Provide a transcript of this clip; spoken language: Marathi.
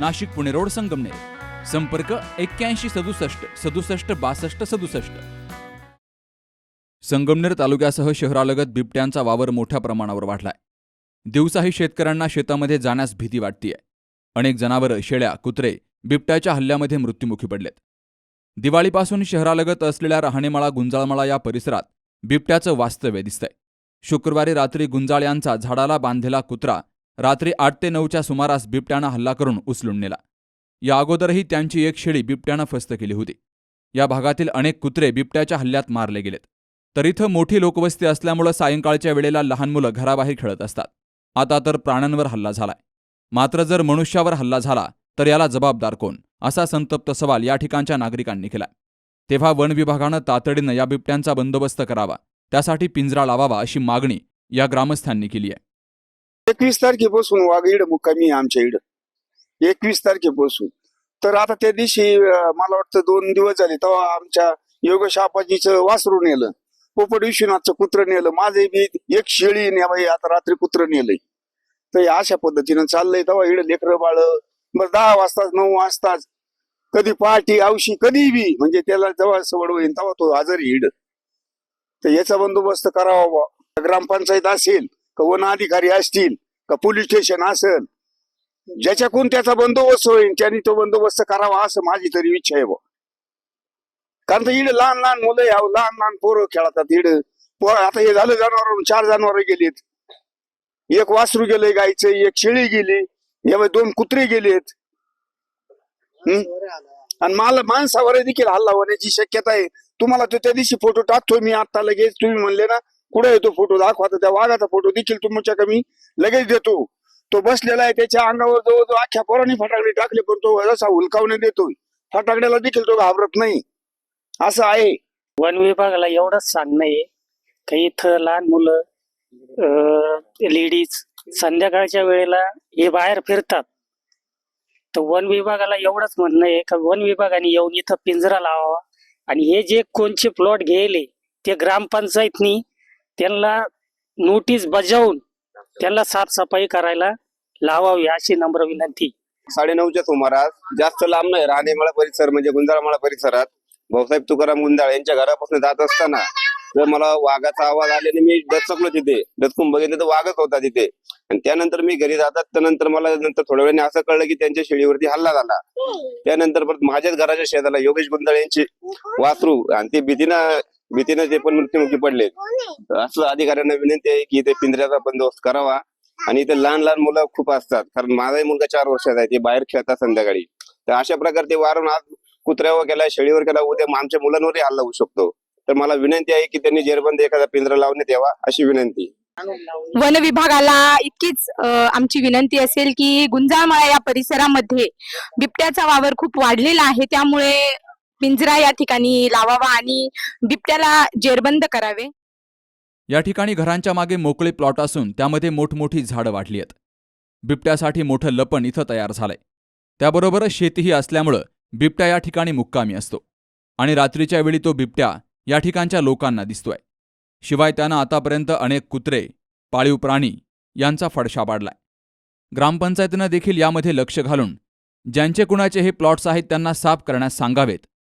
Nashik Pune road Sangamner. संपर्क एक्क्याऐंशी सदुसष्ट सदुसष्ट बासष्ट सदुसष्ट. संगमनेर तालुक्यासह शहरालगत बिबट्यांचा वावर मोठ्या प्रमाणावर वाढलाय. दिवसाही शेतकऱ्यांना शेतामध्ये जाण्यास भीती वाटतीये. अनेक जनावरं शेळ्या कुत्रे बिबट्याच्या हल्ल्यामध्ये मृत्युमुखी पडलेत. दिवाळीपासून शहरालगत असलेल्या राहणेमाळा गुंजाळमाळा या परिसरात बिबट्याचं वास्तव्य दिसतंय. शुक्रवारी रात्री गुंजाळ यांचा झाडाला बांधलेला कुत्रा रात्री आठ ते नऊच्या सुमारास बिबट्यानं हल्ला करून उचलून नेला. या अगोदरही त्यांची एक शेळी बिबट्यानं फस्त केली होती. या भागातील अनेक कुत्रे बिबट्याच्या हल्ल्यात मारले गेलेत. तर इथं मोठी लोकवस्ती असल्यामुळं सायंकाळच्या वेळेला लहान मुलं घराबाहेर खेळत असतात. आता तर प्राण्यांवर हल्ला झालाय. मात्र जर मनुष्यावर हल्ला झाला तर याला जबाबदार कोण? असा संतप्त सवाल या ठिकाणच्या नागरिकांनी केला तेव्हा वन विभागानं तातडीनं या बिबट्यांचा बंदोबस्त करावा त्यासाठी पिंजरा लावावा अशी मागणी या ग्रामस्थांनी केली आहे एकवीस तारखेपासून वाघ इड मुक्कामी आमच्या इड एकवीस तारखेपासून. तर आता त्या दिवशी मला वाटतं दोन दिवस झाले तेव्हा आमच्या योगेश आपाजीचं वासरू नेलं. पोपट विश्वनाथचं कुत्र नेलं. माझे बी एक शेळी न्यावाई आता रात्री कुत्र नेलंय. तर अशा पद्धतीनं चाललंय. तेव्हा इड लेकरं बाळ बरं दहा वाजताच नऊ वाजताच कधी पहाटी आवशी कधी बी म्हणजे त्याला जेव्हा सवड होईल तेव्हा तो आजारी इड तर याचा बंदोबस्त करावा बुवा. ग्रामपंचायत असेल का वन अधिकारी असतील का पोलीस स्टेशन असेल ज्याच्याकडून त्याचा बंदोबस्त होईल त्यांनी तो बंदोबस्त करावा असं माझी तरी इच्छा आहे बा. कारण तर इकडे लहान लहान मुलं याव लहान लहान पोरं खेळतात इड पोर आता हे झालं जनावर चार जनावर गेलेत. एक वासरू गेलंय गायचं एक शेळी गेली यावेळी दोन कुत्रे गेलेत. आणि मला माणसावर देखील हल्ला होण्याची शक्यता आहे. तुम्हाला तो त्या दिवशी फोटो टाकतोय मी आता लगेच तुम्ही म्हणले ना कुठे येतो फोटो? दाखवा त्या वाघाचा फोटो देखील तुमच्या कमी लगेच देतो. तो बसलेला आहे त्याच्या अंगावर जवळजवळ अख्ख्या पोरांनी फटाकडे टाकले पण तो जसा हुलकावणे देतोय. फटाकड्याला देखील तो घाबरत नाही. असं आहे. वन विभागाला एवढंच सांगणं आहे का इथं लहान मुलं लेडीज संध्याकाळच्या वेळेला हे बाहेर फिरतात. तर वन विभागाला एवढंच म्हणणं आहे का वन विभागाने येऊन इथं पिंजरा लावावा. आणि हे जे कोणचे प्लॉट घ्यायले ते ग्रामपंचायतनी त्यांना नोटीस बजावून त्यांना साफसफाई करायला लावावी अशी नम्र विनंती. साडेनऊच्या सुमारास जास्त लांब नाही राणेमाळा परिसर म्हणजे गुंजाळमाळा परिसरात भाऊसाहेब तुकाराम गुंजाळ यांच्या घरापासून जात असताना जर मला वाघाचा आवाज आल्याने मी डचकलो तिथे डचकून बघितलं तर वाघच होता तिथे. आणि त्यानंतर मी घरी जातात त्यानंतर मला नंतर थोड्या वेळाने असं कळलं की त्यांच्या शेळीवरती हल्ला झाला. त्यानंतर परत माझ्याच घराच्या शेजाला योगेश गुंजाळ यांची वासरू आणि ते भीतीनं भीतीनं ते पण मृत्युमुखी पडले असं अधिकाऱ्यांना विनंती आहे की इथे पिंजऱ्याचा बंदोबस्त करावा आणि इथे लहान लहान मुलं खूप असतात. कारण माझाही मुलगा चार वर्षाचा आहे ते बाहेर खेळतात संध्याकाळी. तर अशा प्रकारे ते वारून आज कुत्र्यावर गेला शेळीवर गेला उद्या आमच्या मुलांवरही हल्ला होऊ शकतो. तर मला विनंती आहे की त्यांनी जेरबंद एखादा पिंजरा लावण्यात यावा अशी विनंती. वन विभागाला इतकीच आमची विनंती असेल की गुंजाळमाळा या परिसरामध्ये बिबट्याचा वावर खूप वाढलेला आहे. त्यामुळे पिंजरा या ठिकाणी लावावा आणि बिबट्याला जेरबंद करावे. या ठिकाणी घरांच्या मागे मोकळे प्लॉट असून त्यामध्ये मोठमोठी झाडं वाढली आहेत. बिबट्यासाठी मोठं लपण इथं तयार झालंय. त्याबरोबरच शेतीही असल्यामुळं बिबट्या या ठिकाणी मुक्कामी असतो. आणि रात्रीच्या वेळी तो बिबट्या या ठिकाणच्या लोकांना दिसतोय. शिवाय त्यानं आतापर्यंत अनेक कुत्रे पाळीव प्राणी यांचा फडशा पाडलाय. ग्रामपंचायतीनं देखील यामध्ये लक्ष घालून ज्यांचे कुणाचे हे प्लॉट्स आहेत त्यांना साफ करण्यास सांगावेत.